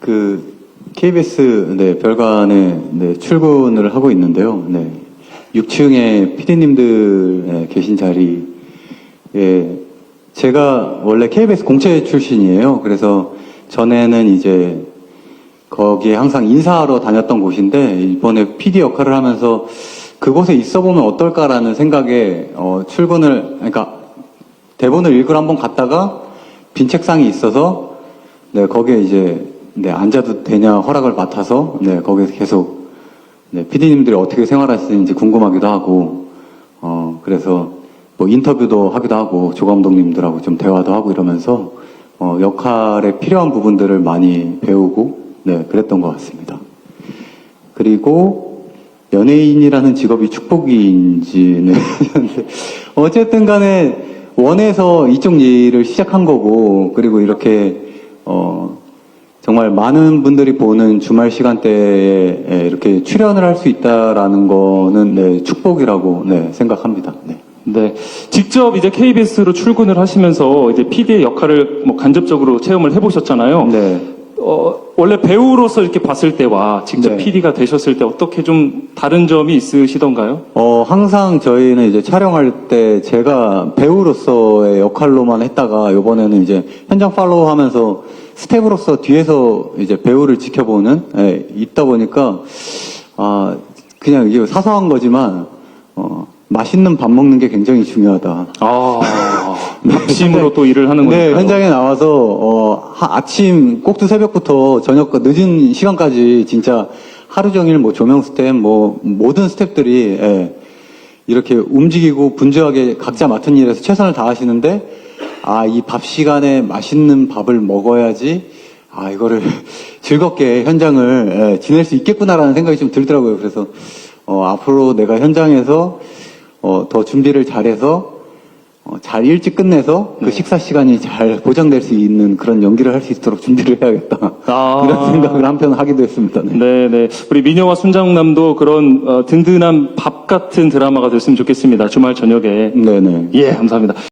그 KBS 네, 별관에 네, 출근을 하고 있는데요. 네. 6층에 PD님들 계신 자리에 제가 원래 KBS 공채 출신이에요. 그래서 전에는 이제 거기에 항상 인사하러 다녔던 곳인데 이번에 PD 역할을 하면서 그곳에 있어 보면 어떨까라는 생각에 어, 출근을 그러니까 대본을 읽으러 한번 갔다가 빈 책상이 있어서 네 거기에 이제 네 앉아도 되냐 허락을 맡아서 네 거기서 계속 네 PD님들이 어떻게 생활하시는지 궁금하기도 하고 어 그래서 뭐 인터뷰도 하기도 하고 조 감독님들하고 좀 대화도 하고 이러면서 어 역할에 필요한 부분들을 많이 배우고 네 그랬던 것 같습니다. 그리고 연예인이라는 직업이 축복인지는 어쨌든 간에 원에서 이쪽 일을 시작한 거고 그리고 이렇게 어 정말 많은 분들이 보는 주말 시간대에 이렇게 출연을 할 수 있다라는 거는 네, 축복이라고 네, 생각합니다. 네. 네. 직접 이제 KBS로 출근을 하시면서 이제 PD의 역할을 뭐 간접적으로 체험을 해보셨잖아요. 네. 어, 원래 배우로서 이렇게 봤을 때와 직접 네. PD가 되셨을 때 어떻게 좀 다른 점이 있으시던가요? 어, 항상 저희는 이제 촬영할 때 제가 배우로서의 역할로만 했다가 이번에는 이제 현장 팔로우 하면서 스텝으로서 뒤에서 이제 배우를 지켜보는, 예, 있다 보니까, 아, 그냥 이게 사소한 거지만, 어, 맛있는 밥 먹는 게 굉장히 중요하다. 아, 핵심으로 또 일을 하는 거니까. 네, 현장에 나와서 어, 하- 아침 꼭두 새벽부터 저녁 늦은 시간까지 진짜 하루 종일 뭐 조명 스텝 뭐 모든 스텝들이 예, 이렇게 움직이고 분주하게 각자 맡은 일에서 최선을 다하시는데 아 이 밥 시간에 맛있는 밥을 먹어야지 아 이거를 즐겁게 현장을 예, 지낼 수 있겠구나라는 생각이 좀 들더라고요. 그래서 어, 앞으로 내가 현장에서 어, 더 준비를 잘해서 어, 잘 일찍 끝내서 그 식사 시간이 잘 보장될 수 있는 그런 연기를 할 수 있도록 준비를 해야겠다. 아. 이런 생각을 한편 하기도 했습니다. 네. 네, 네. 우리 미녀와 순장남도 그런 어, 든든한 밥 같은 드라마가 됐으면 좋겠습니다. 주말 저녁에. 네네. 예, 감사합니다.